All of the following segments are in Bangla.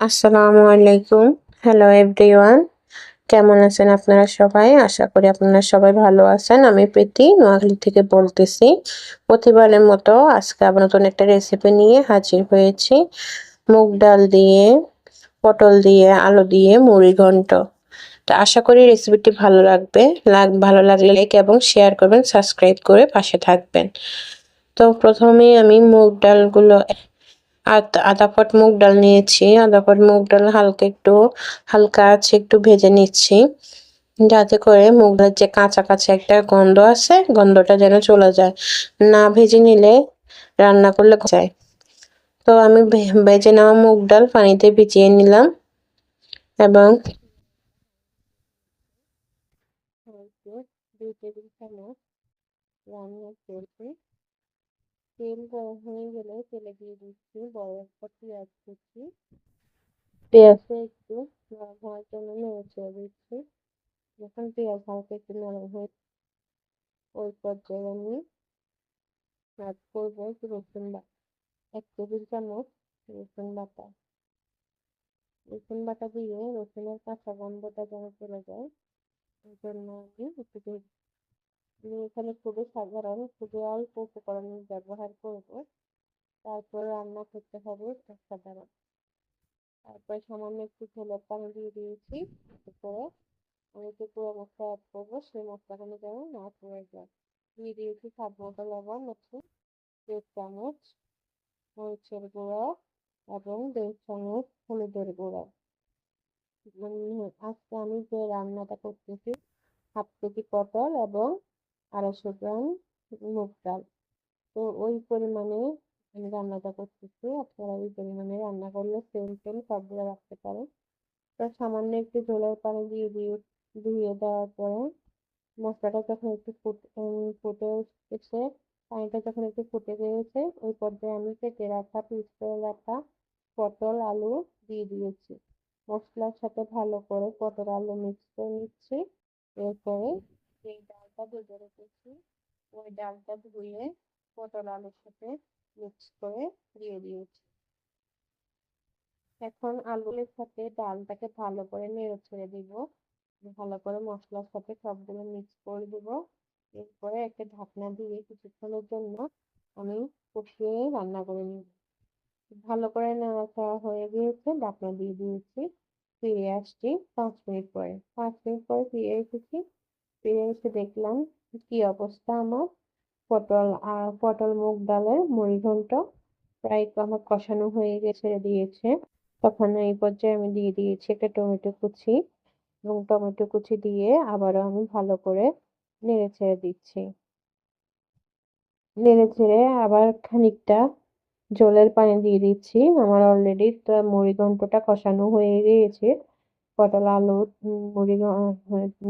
আসসালামু আলাইকুম। হ্যালো এভরিওয়ান কেমন আছেন আপনারা সবাই? আশা করি আপনারা সবাই ভালো আছেন। আমি প্রীতি, নোয়াখালী থেকে বলতেছি। প্রতিবারের মতো আজকে আবার নতুন একটা রেসিপি নিয়ে হাজির হয়েছি। মুগ ডাল দিয়ে, পটল দিয়ে, আলু দিয়ে, মুড়ি ঘন্ট। তো আশা করি রেসিপিটি ভালো লাগবে। লাগ, ভালো লাগলে লাইক এবং শেয়ার করবেন সাবস্ক্রাইব করে পাশে থাকবেন। তো প্রথমে আমি মুগ ডালগুলো আধা পট মুগ ডাল নিয়েছি, আধা পট মুগ ডাল হালকা একটু, হালকা আছে একটু ভেজে নিচ্ছি। যাতে করে মুগ ডালের যে কাঁচা কাঁচা একটা গন্ধ আছে গন্ধটা যেন চলে যায়। না ভেজে নিলে রান্না করলে যায়। তো আমি ভেজে নেওয়া মুগ ডাল পানিতে ভিজিয়ে নিলাম এবং দুই টেবিল চামচ রান্না করছি তেল গরম হয়ে গেলে তেলে দিয়ে দিচ্ছি বড় একটা পেঁয়াজ। কুচি পেঁয়াজটা একটু নরম হওয়ার জন্য নেড়ে ছেড়ে দিচ্ছি। যখন পেঁয়াজ হালকা একটু নরম হয়ে ওই পর্যায়ে আমি অ্যাড করব রসুন বাটা এক টেবিল চামচ রসুন বাটা। রসুন বাটা দিয়ে রসুনের কাঁচা গন্ধটা যেন চলে যায় এই জন্য আমি একটু আমি এখানে খুবই সাধারণ, খুবই অল্প উপকরণ ব্যবহার করব। তারপর রান্না করতে হবে সাধারণ। তারপর সামান্য একটু ঝোলের পানি দিয়ে দিয়েছি। এরপরে আমি যে পুরো মশলা অ্যাড করব, সেই মশলাগুলো যেন না পড়ে যায়। দিয়ে দিয়েছি স্বাদ মতো লবণ হচ্ছে দেড় চামচ, মরিচের গুঁড়া এবং দেড় চামচ হলুদের গুঁড়া। আজকে আমি যে রান্নাটা করতেছি, হাফ কেজি পটল এবং আড়াইশো গ্রাম মুগ ডাল। তো ওই পরিমাণে আমি রান্নাটা করতেছি। আপনারা ওই পরিমাণে রান্না করলে সেম সেম সবগুলো রাখতে পারেন। তো সামান্য একটু ঝোলের পানি দিয়ে দিয়ে ধুয়ে দেওয়ার পরে মশলাটা যখন একটু ফুটে এসে পানিটা যখন একটু ফুটে গিয়েছে, ওই পর্যায়ে আমি কেটে রাখা পিস করে রাখা পটল, আলু দিয়ে দিয়েছি। মশলার সাথে ভালো করে পটল, আলু মিক্স করে নিচ্ছি। এরপরে ডালটা ভেজে রেখেছি ওই ডালটা ধুয়ে পটল আলুর সাথে মিক্স করে দিয়ে দিয়েছি এখন আলুর সাথে ডালটাকে ভালো করে নেড়ে ছেড়ে দিব। ভালো করে মশলার সাথে সবগুলো মিক্স করে দিব। এরপরে একটা ঢাকনা দিয়ে কিছুক্ষণের জন্য আমি কষিয়ে রান্না করে নিব। ভালো করে নাড়াচাড়া হয়ে গিয়েছে, ঢাকনা দিয়ে দিয়েছি। ফিরে আসছি পাঁচ মিনিট পরে। পাঁচ মিনিট পরে ফিরে এসেছি। ফিরে এসে দেখলাম কি অবস্থা আমার। পটল আর পটল, মুগ ডালের মুড়িঘণ্ট প্রায় আমার কষানো হয়ে গেছে, দিয়েছে। তখন এই পর্যায়ে আমি দিয়ে দিয়েছি একটা টমেটো কুচি এবং টমেটো কুচি দিয়ে আবারও আমি ভালো করে নেড়ে ছেড়ে দিচ্ছি। নেড়ে ছেড়ে আবার খানিকটা জলের পানি দিয়ে দিচ্ছি। আমার অলরেডি মুড়ি ঘন্টটা কষানো হয়ে গিয়েছে। পটল আলু মুড়ি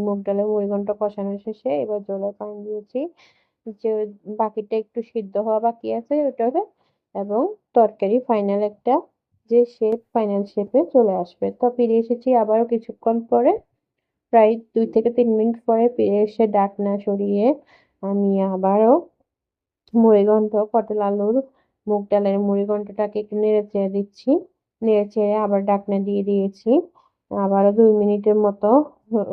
মুগ ডালে মুড়ি ঘন্ট কষানো শেষে এবার জলের পানি দিয়েছি যে বাকিটা একটু সিদ্ধ হওয়া বাকি আছে ওটাকে এবং তরকারি ফাইনাল একটা যে শেপ ফাইনাল শেপে চলে আসবে। তো ফিরে এসেছি আবারও কিছুক্ষণ পরে। প্রায় দুই থেকে তিন মিনিট পরে ফিরে এসে ডাকনা সরিয়ে আমি আবারও মুড়িঘণ্ট পটল আলুর মুগ ডালের মুড়িঘণ্টটাকে একটু নেড়ে চেড়ে দিচ্ছি। নেড়ে চেড়ে আবার ডাকনা দিয়ে দিয়েছি। আবারও দুই মিনিটের মতো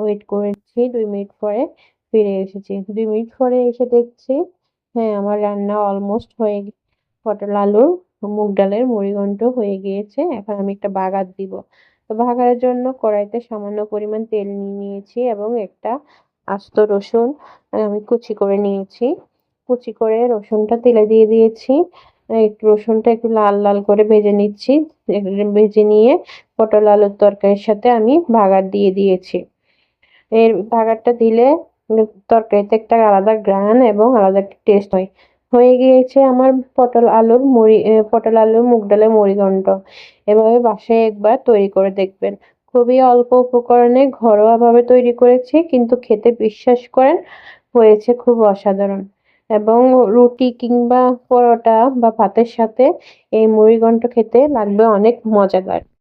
ওয়েট করেছি, দুই মিনিট পরে ফিরে এসেছি। দুই মিনিট পরে এসে দেখছি হ্যাঁ আমার রান্না অলমোস্ট হয়ে পটল আলুর মুগ ডালের মুড়িঘণ্ট হয়ে গিয়েছে। এখন আমি একটা বাগার দিব। তো বাগারের জন্য কড়াইতে সামান্য পরিমাণ তেল নিয়ে নিয়েছি এবং একটা আস্ত রসুন আমি কুচি করে নিয়েছি। কুচি করে রসুনটা তেলে দিয়ে দিয়েছি। রসুনটা একটু লাল লাল করে ভেজে নিচ্ছি। ভেজে নিয়ে পটল আলুর তরকারির সাথে আমি ভাগার দিয়ে দিয়েছি। এর ভাগারটা দিলে তরকারিতে একটা আলাদা গ্রান এবং আলাদা একটা টেস্ট হয়। হয়ে গিয়েছে আমার পটল আলুর মুড়ি পটল আলুর মুগ ডালের মুড়িঘণ্ট। এভাবে বাসায় একবার তৈরি করে দেখবেন। খুবই অল্প উপকরণে ঘরোয়াভাবে তৈরি করেছি, কিন্তু খেতে বিশ্বাস করেন, হয়েছে খুব অসাধারণ। এবং রুটি কিংবা পরোটা বা ভাতের সাথে এই মুড়িঘণ্ট খেতে লাগবে অনেক মজাদার।